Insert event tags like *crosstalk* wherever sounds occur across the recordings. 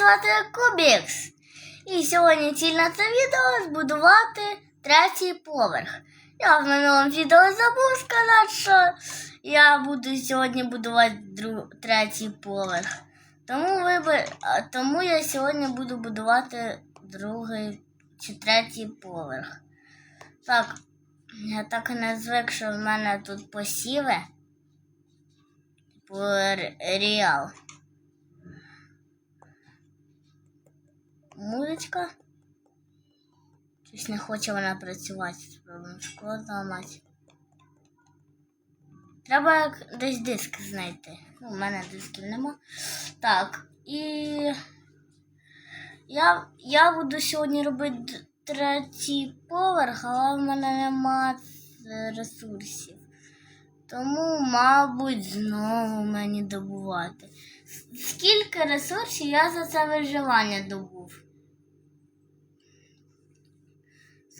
звати Кубікс. І сьогодні ціль на це відео збудувати третій поверх. Я в минулому відео забув сказати, що я буду сьогодні будувати друг... третій поверх. Тому, вибір... тому я сьогодні буду будувати другий чи третій поверх. Так, я так і не звик, що в мене тут посіви. Типу р- Музичка. Щось не хоче вона працювати. Шкло зламати. Треба десь диск знайти. Ну, у мене дисків нема. Так, і я, я буду сьогодні робити третій поверх, але в мене нема ресурсів. Тому, мабуть, знову мені добувати. Скільки ресурсів я за це виживання добув?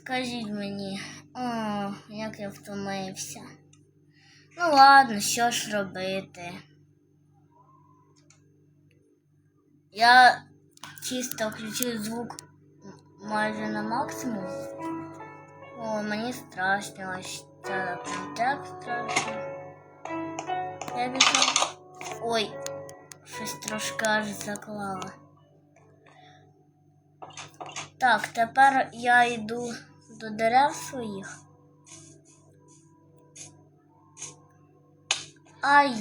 Скажіть мені, о, як я втомився. Ну ладно, що ж робити? Я чисто включив звук майже на максимум. О, мені страшно, ось це прям так страшно. Я біжу. Ой, щось трошки аж заклала. Так, тепер я йду до дерев своїх. Ай.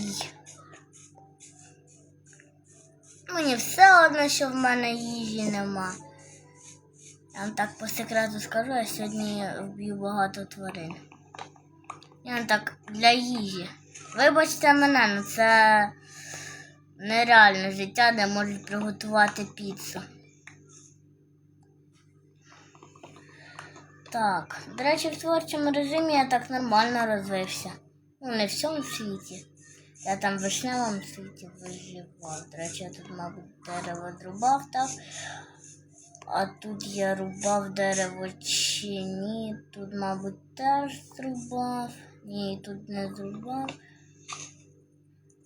Мені все одно, що в мене їжі нема. Я вам так по секрету скажу, я сьогодні вб'ю багато тварин. Я вам так для їжі. Вибачте мене, ну це нереальне життя, де можуть приготувати піцу. Так, до речі, в творчому режимі я так нормально розвився. Ну, не в всьому світі. Я там в вишневому світі виживав. До речі, я тут, мабуть, дерево зрубав, так? А тут я рубав дерево чи ні. Тут, мабуть, теж зрубав. Ні, тут не зрубав.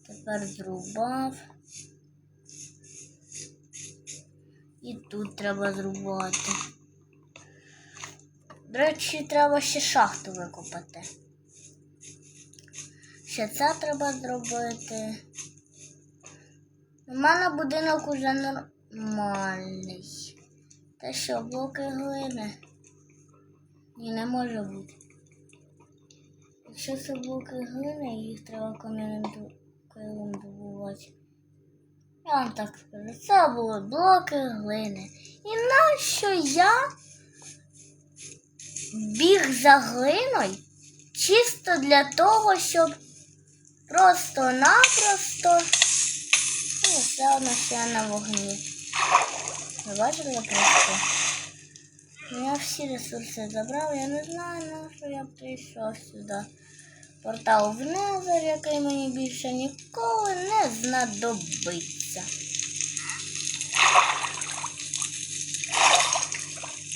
Тепер зрубав. І тут треба зрубати. До речі, треба ще шахту викопати. Ще це треба зробити. У мене будинок уже нормальний. Та що, блоки глини? Ні, не може бути. Якщо це блоки глини, їх треба кам'яним добувати. Я вам так скажу, це були блоки глини. І нащо я біг за глиною чисто для того, щоб просто-напросто ну, все одно ще на вогні. Ви бачили просто? Я всі ресурси забрав, я не знаю, на що я прийшов сюди. Портал в Незер, який мені більше ніколи не знадобиться.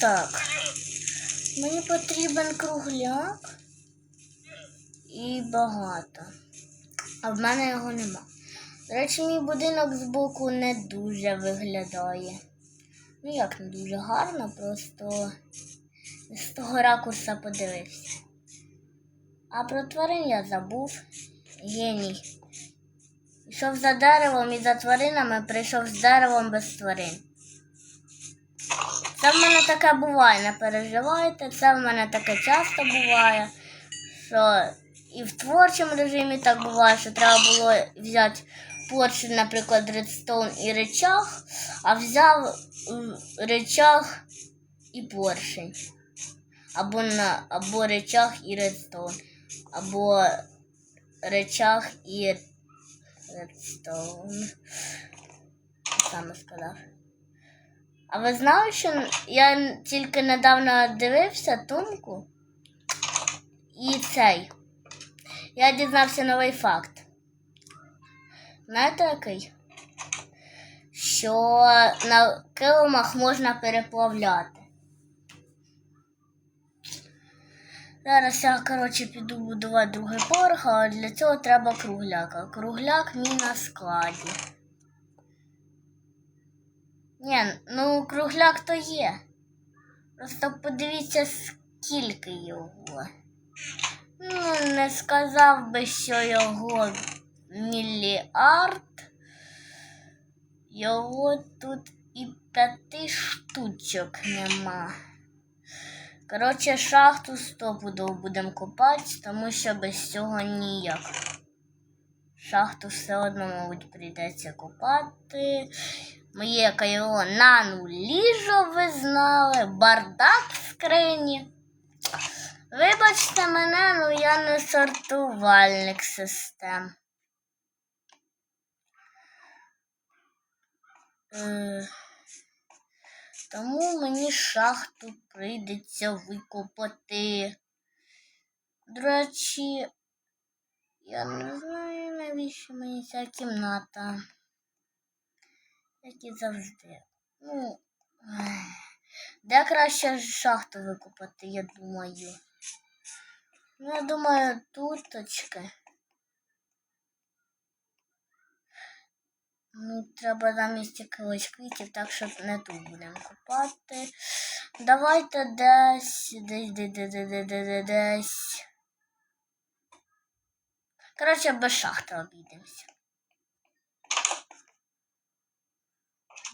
Так. Мені потрібен кругляк і багато. А в мене його нема. До речі, мій будинок збоку не дуже виглядає. Ну як не дуже гарно, просто з того ракурса подивився. А про тварин я забув. Геній. Йшов за деревом і за тваринами, прийшов з деревом без тварин. Це в мене таке буває, не переживайте. Це в мене таке часто буває, що і в творчому режимі так буває, що треба було взяти поршень, наприклад, редстоун і речах, а взяв речах і поршень. Або, на, або речах і редстоун. Або речах і редстоун. Саме сказав. А ви знали, що я тільки недавно дивився Тумку і цей. Я дізнався новий факт. Знаєте який? Що на килимах можна переплавляти. Зараз я, коротше, піду будувати другий поверх, але для цього треба кругляк. А кругляк мій на складі. Ні, ну кругляк то є. Просто подивіться, скільки його. Ну, не сказав би, що його мільярд. Його тут і п'яти штучок нема. Коротше, шахту стопудово будемо копати, тому що без цього ніяк. Шахту все одно, мабуть, прийдеться копати. Моє кайло на нуліжо ви знали, бардак в скрині. Вибачте мене, ну я не сортувальник систем. Е, тому мені шахту прийдеться викопати. До речі, я не знаю, навіщо мені ця кімната. Як і завжди. Ну, де краще шахту викопати, я думаю. Ну, я думаю, туточки. Ну, треба замість якогось квітів, так що не тут будемо копати. Давайте десь, десь, десь, десь, десь, десь, десь. Коротше, без шахти обійдемося.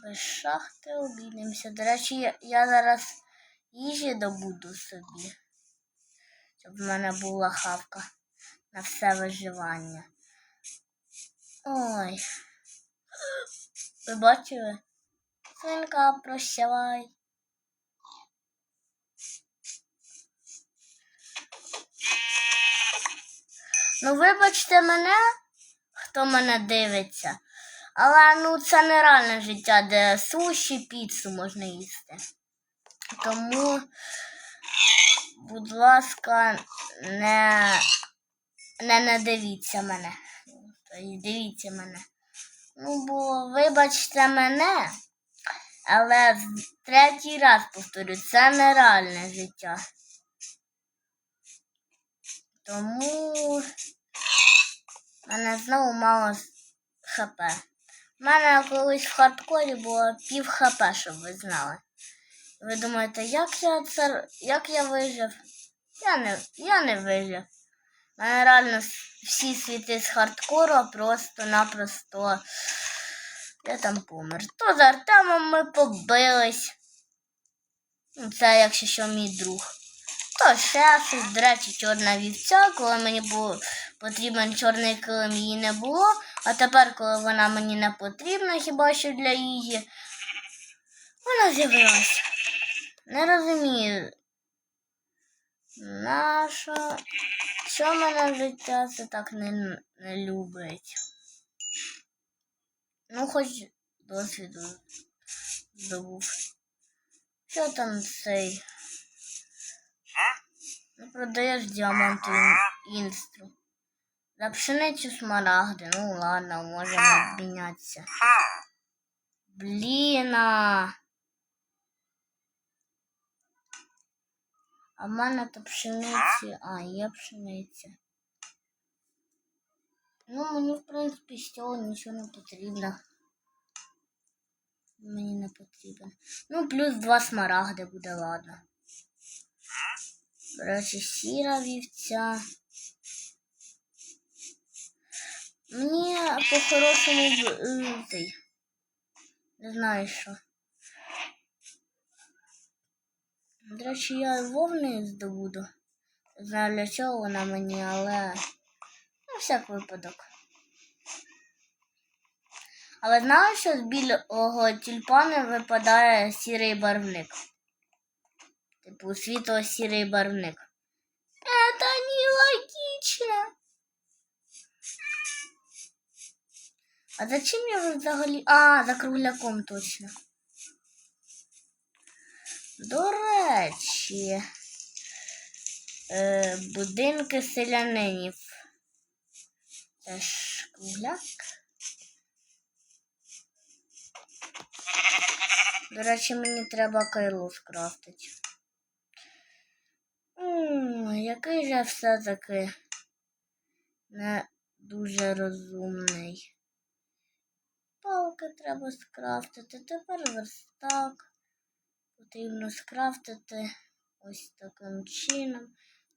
Без шахти обійдемося. До речі, я, я зараз їжі добуду собі, щоб в мене була хавка на все виживання. Ой. Ви бачили? Свинка, прощавай. Ну, вибачте мене, хто мене дивиться. Але ну це не реальне життя, де суші, піцу можна їсти. Тому, будь ласка, не, не, не дивіться мене. Тобто дивіться мене. Ну, бо вибачте мене, але третій раз повторю, це нереальне життя. Тому мене знову мало хп. У мене колись в хардкорі було пів хп, щоб ви знали. Ви думаєте, як я це як я вижив? Я не, я не вижив. У мене реально всі світи з хардкору просто-напросто. Я там помер. То з Артемом ми побились. Ну, Це якщо що мій друг. То ще щось, до речі, чорна вівця, коли мені був потрібен чорний килим, її не було. А тепер, коли вона мені не потрібна, хіба що для їжі, вона з'явилася. Не розумію. Наша. Що мене життя це так не, не любить? Ну, хоч досвіду здобув. Що там цей? Ну, продаєш діаманту ін- інстру. За пшеницю смарагди. Ну ладно, можемо обмінятися. Блін. А в мене то пшениці. А, є пшениця. Ну, мені, в принципі, з цього нічого не потрібно. Мені не потрібен. Ну, плюс два смарагди буде, ладно. До речі, сіра вівця. Мені по-хорошому б- е. Не знаю що. До речі, я вовни здобуду. Знаю для чого вона мені, але на всяк випадок. Але знаю, що з білого тюльпана випадає сірий барвник. Типу світло-сірий барвник. А зачем я взагалі... А, за кругляком точно. До речі, е, будинки селянинів. Це ж кругляк. До речі, мені треба кайло скрафтити. М, Який же все-таки не дуже розумний. Палки треба скрафтити. Тепер верстак. Потрібно скрафтити ось таким чином.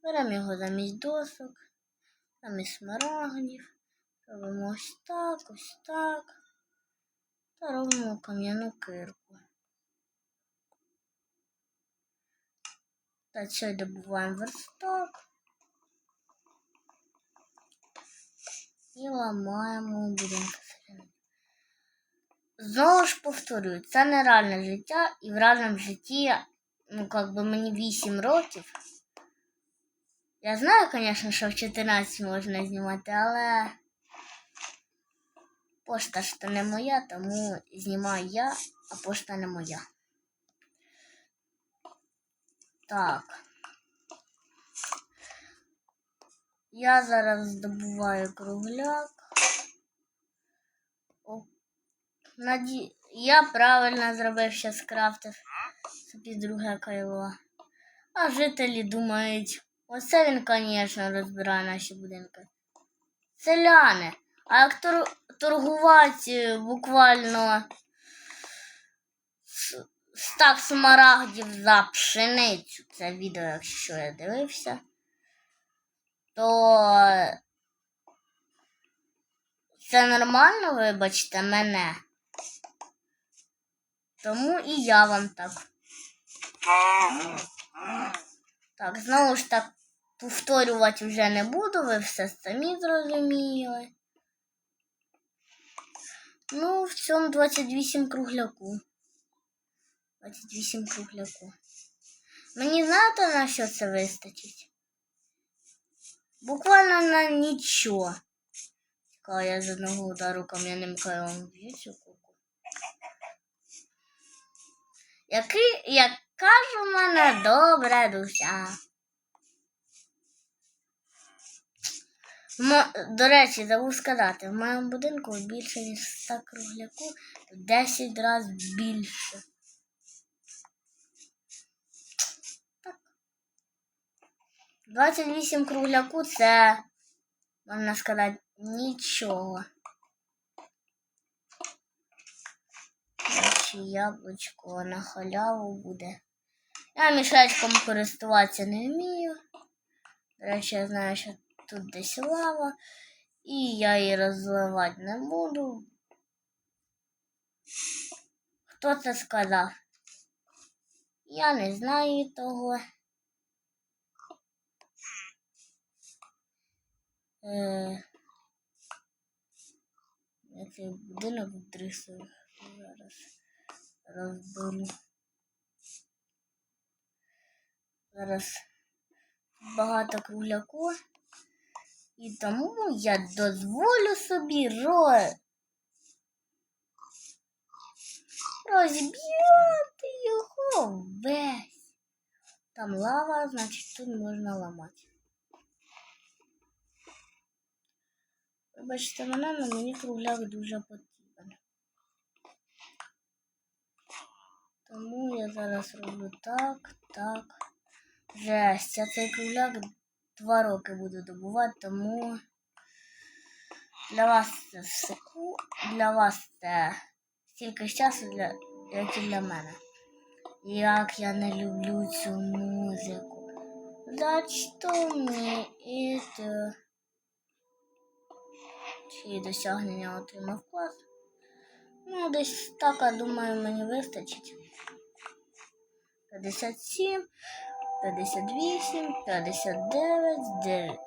Беремо його замість досок, замість смарагдів. Робимо ось так, ось так. Та робимо кам'яну кирку. Та й добуваємо верстак. І ламаємо будинки. Знову ж повторюю, це не реальне життя, і в реальному житті, ну, как би мені 8 років. Я знаю, звісно, що в 14 можна знімати, але пошта ж то не моя, тому знімаю я, а пошта не моя. Так. Я зараз здобуваю кругляк. О, Наді... Я правильно зробив, що скрафтив собі друге кайло. А жителі думають, оце він, звісно, розбирає наші будинки. Селяни. А як тор... торгувати е, буквально стак смарагдів за пшеницю, це відео, якщо я дивився, то це нормально, вибачте мене. Тому і я вам так. Так, знову ж так повторювати вже не буду, ви все самі зрозуміли. Ну, в цьому 28 кругляку. 28 кругляку. Мені знаєте, на що це вистачить? Буквально на нічого. Чекай, я з одного удару кам'яним кайлом вб'ю цю куку. Який, яка ж у мене добра душа. М- До речі, забув сказати, в моєму будинку більше, ніж 100 кругляку, в 10 разів більше. Так. 28 кругляку це, можна сказати, нічого. Чи яблучко на халяву буде. Я мішечком користуватися не вмію. До речі, я знаю, що тут десь лава, і я її розливати не буду. Хто це сказав? Я не знаю того. Е, я цей будинок вдрисую зараз розберу. Зараз багато кругляку. І тому я дозволю собі ро... розб'яти його весь. Там лава, значить тут можна ламати. Вибачте мене, але мені кругляк дуже потрібен. Тому я зараз роблю так, так. Жесть, я цей кругляк два роки буду добувати, тому для вас це секу, для вас це стільки часу, для, як і для мене. Як я не люблю цю музику. Що мені це? Чи досягнення отримав клас? Ну, десь так, я думаю, мені вистачить. 57, 58, 59, 9,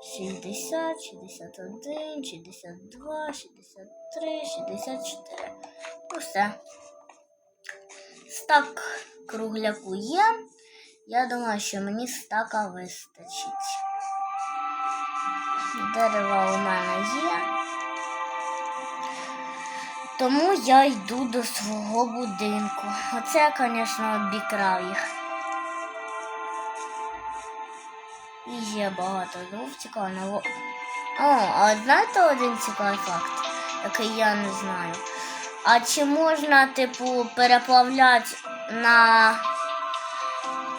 60, 61, 62, 63, 64. Ну все. Стак кругляку є. Я думаю, що мені стака вистачить. Дерева у мене є. Тому я йду до свого будинку. Оце звісно, обікрав. І є багато двох цікавого. О, а знаєте один цікавий факт, який я не знаю. А чи можна, типу, переплавляти на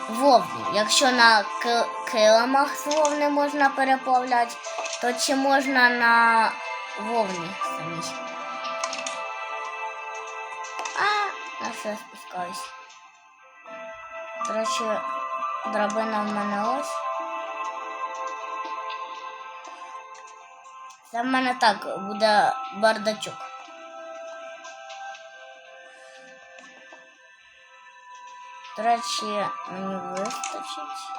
вовні? Якщо на ки- килимах з вовни можна переплавляти, то чи можна на вовні самій? Все спускаюсь. До речі, драбина в мене ось. Це в мене так буде бардачок. До речі, мені вистачить.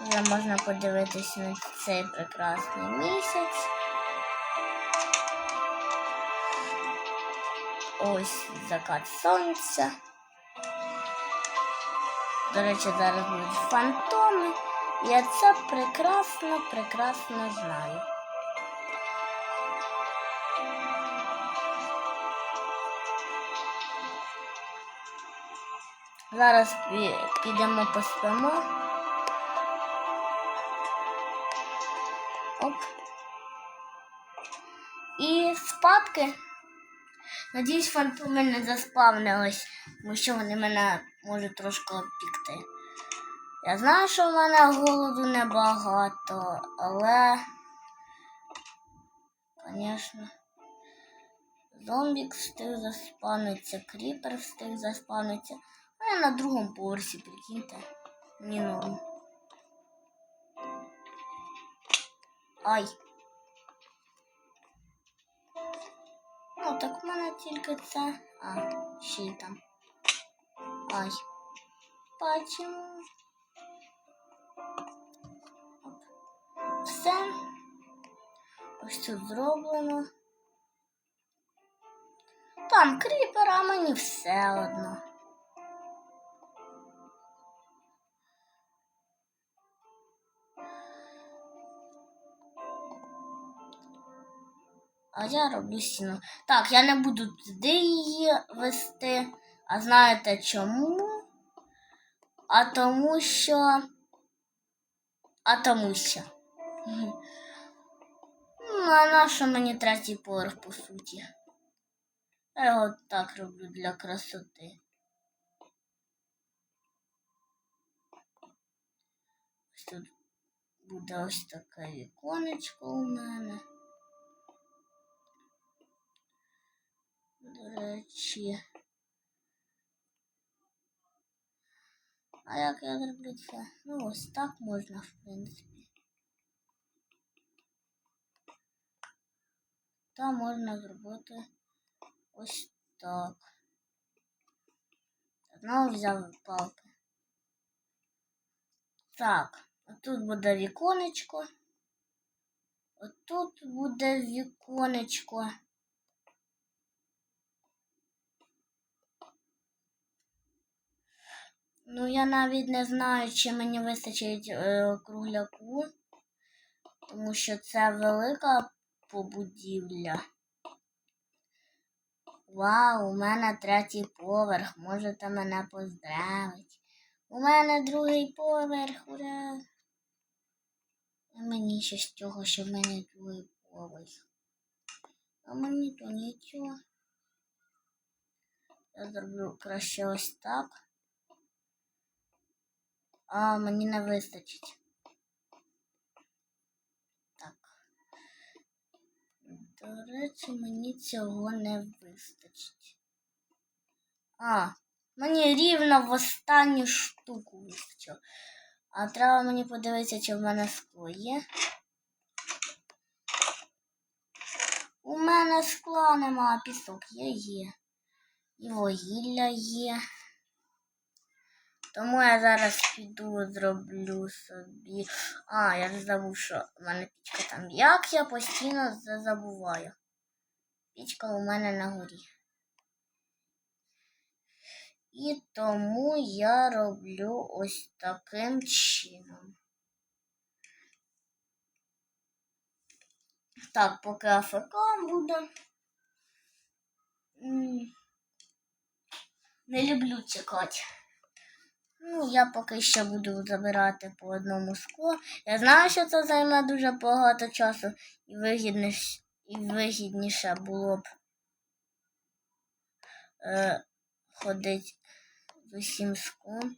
Вже можна подивитись на цей прекрасний місяць. Ось закат сонця. До речі, зараз будуть фантоми. Я це прекрасно, прекрасно знаю. Зараз пі- підемо поспимо. Оп. І спадки. Надіюсь, фантоми не заспавнились, тому що вони мене можуть трошки обпікти. Я знаю, що в мене голоду небагато, але, звісно, зомбік встиг заспавниться, кріпер встиг заспавниться. А я на другому поверсі, прикиньте. Мені норм. Ай. Так в мене тільки це. А, ще й там. Ай. Бачимо. Все. Ось тут зроблено. Там кріпер, а мені все одно. А я роблю стіну. Так, я не буду туди її вести. А знаєте чому? А тому що. А тому що. Ну, а на що мені третій поверх, по суті? Я його так роблю для красоти. Ось тут буде ось таке віконечко у мене. До. А як я зроблю це? Ну, ось так можна, в принципі. Та можна зробити ось так. Знову взяв палки. Так, отут буде віконечко. Отут буде віконечко. Ну, я навіть не знаю, чи мені вистачить е, кругляку, тому що це велика побудівля. Вау, у мене третій поверх. Можете мене поздравити. У мене другий поверх, ура! І мені ще з того, що в мене другий поверх. А мені то нічого. Я зроблю краще ось так. А, мені не вистачить. Так. До речі, мені цього не вистачить. А, мені рівно в останню штуку вистачило. А треба мені подивитися, чи в мене скло є. У мене скла нема, а пісок є, є. І вугілля є. Тому я зараз піду зроблю собі. А, я забув, що в мене пічка там. Як я постійно забуваю. Пічка у мене на горі. І тому я роблю ось таким чином. Так, поки АФК буде. Не люблю чекати. Ну, я поки що буду забирати по одному склу. Я знаю, що це займе дуже багато часу і вигідніше, і вигідніше було б е, ходити з усім склом.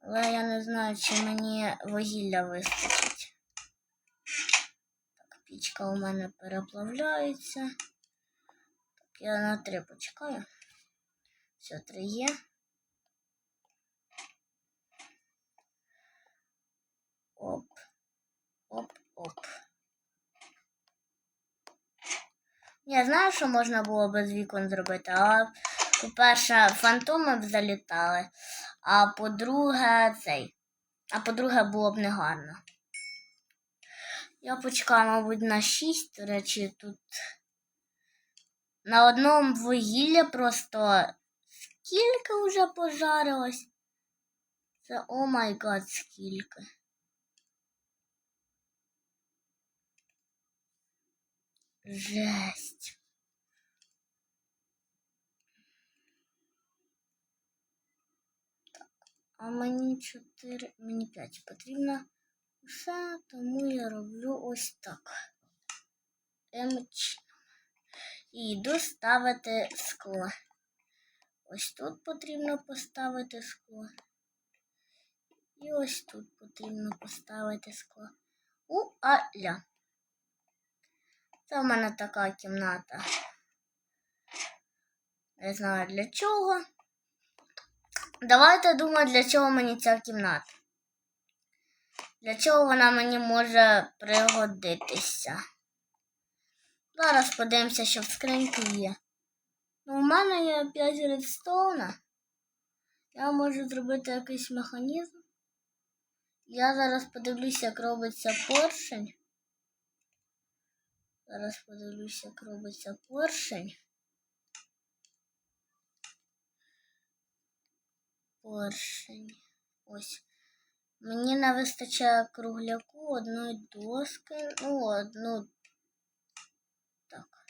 Але я не знаю, чи мені вугілля вистачить. Так, пічка у мене переплавляється. Так, я на три почекаю. Все, три є. Оп. Оп, оп. Я знаю, що можна було без вікон зробити, але, по-перше, фантоми б залітали, а по-друге, цей. А по-друге, було б негарно. Я почекаю, мабуть, на 6. До речі, тут на одному вугілля просто скільки вже пожарилось. Це о май гад, скільки. Жесть. А мені 4, мені 5 потрібно все, тому я роблю ось так. Емч. І йду ставити скло. Ось тут потрібно поставити скло. І ось тут потрібно поставити скло. У аля. Це в мене така кімната. Не знаю для чого. Давайте думати, для чого мені ця кімната. Для чого вона мені може пригодитися. Зараз подивимося, що в скриньці є. Ну, у мене є 5 редстоуна. Я можу зробити якийсь механізм. Я зараз подивлюся, як робиться поршень. Зараз подивлюся, як робиться поршень. Поршень. Ось. Мені не вистачає кругляку одної доски. Ну, одну. Так.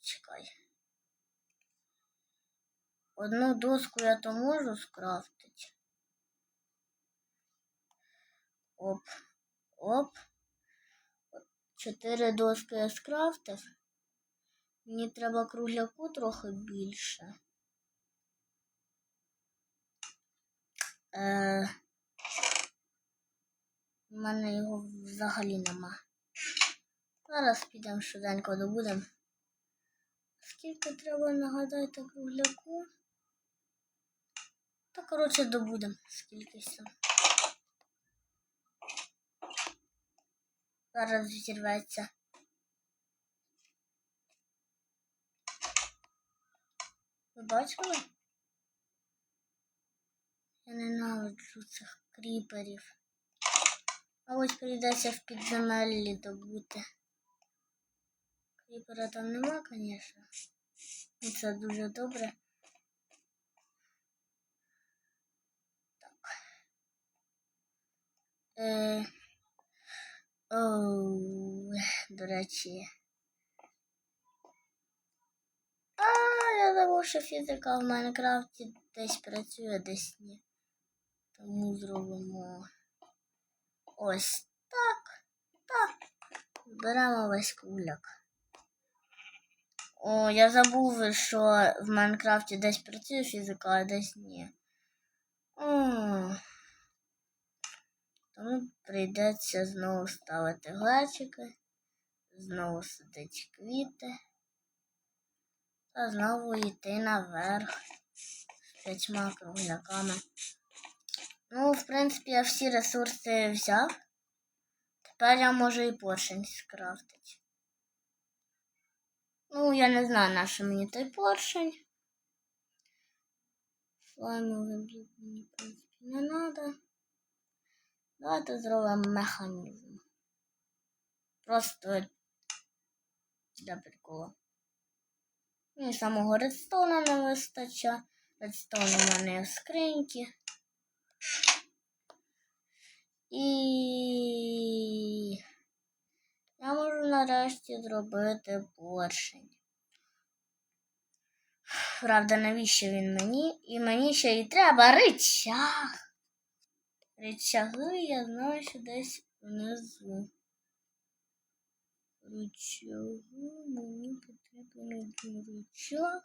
Чекай. Одну доску я то можу скрафтити. Оп. Оп. Чотири доски я скрафтив. Мені треба кругляку трохи більше. Е, У мене його взагалі нема. Зараз підемо швиденько добудемо. Скільки треба нагадати кругляку? Та, коротше, добудемо скількись там. Зараз зірветься. Ви бачили? Я ненавиджу цих кріперів. А ось прийдеться в підземеллі добути. Кріпера там нема, звісно. І це дуже добре. Так. Е... Оу, до речі. А, я забув, що фізика в Майнкрафті десь працює, десь ні. Тому зробимо ось так. Так. Зберемо весь куляк. О, я забув, що в Майнкрафті десь працює фізика, а десь ні. О. Тому прийдеться знову ставити глечики, знову садити квіти та знову йти наверх з п'ятьма кругляками. Ну, в принципі, я всі ресурси взяв. Тепер я можу і поршень скрафтити. Ну, я не знаю, на що мені той поршень. Слаймовий блок мені, в принципі, не треба. Давайте зробимо механізм. Просто для приколу. І самого редстоуна не вистачає. Редстоун у мене в скриньки. І я можу нарешті зробити поршень. Правда, навіщо він мені? І мені ще й треба ричаг. Рычаги я знаю, що десь внизу. Рычагу мені потрібен один рычаг.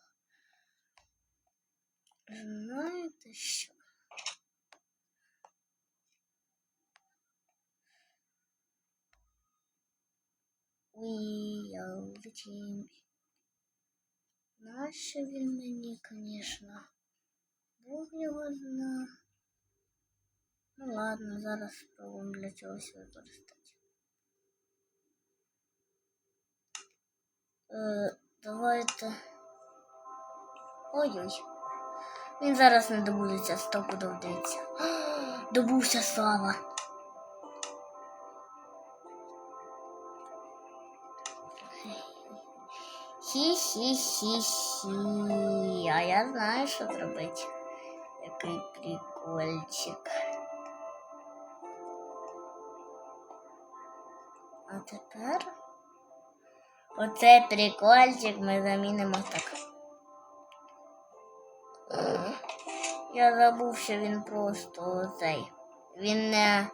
Знаєте що? We are the champions. Нащо він мені, звісно. Бог його зна. Ну ладно, зараз спробуємо для чогось використати. Е, давайте. Ой-ой. Він зараз не добудеться, стопудов дивиться. *gasps* Добувся слава. Хі-хі-хі-хі. А я знаю, що зробити. Який прикольчик. А тепер оцей прикольчик ми замінимо так. Я забув, що він просто цей. Він не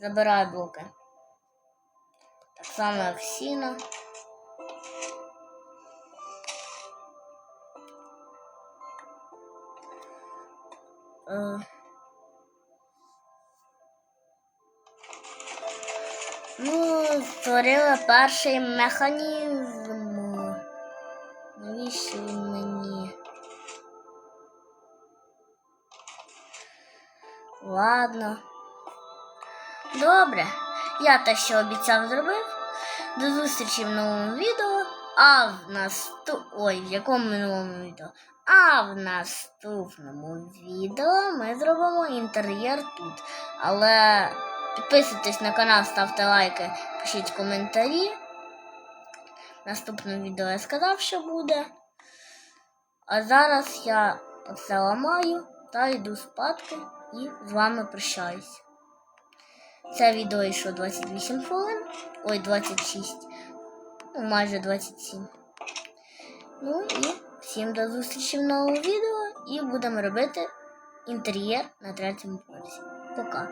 забирає блоки. Так само, як сіно. Е, Ну, створила перший механізм. Навіщо він мені? Ладно. Добре. Я те, що обіцяв, зробив. До зустрічі в новому відео. А в наступ... Ой, в якому минулому відео? А в наступному відео ми зробимо інтер'єр тут. Але підписуйтесь на канал, ставте лайки, пишіть коментарі. В наступному відео я сказав, що буде. А зараз я оце ламаю та йду спадки і з вами прощаюсь. Це відео йшло 28 хвилин. Ой, 26. Ну, майже 27. Ну і всім до зустрічі в новому відео і будемо робити інтер'єр на третьому поверсі. Пока.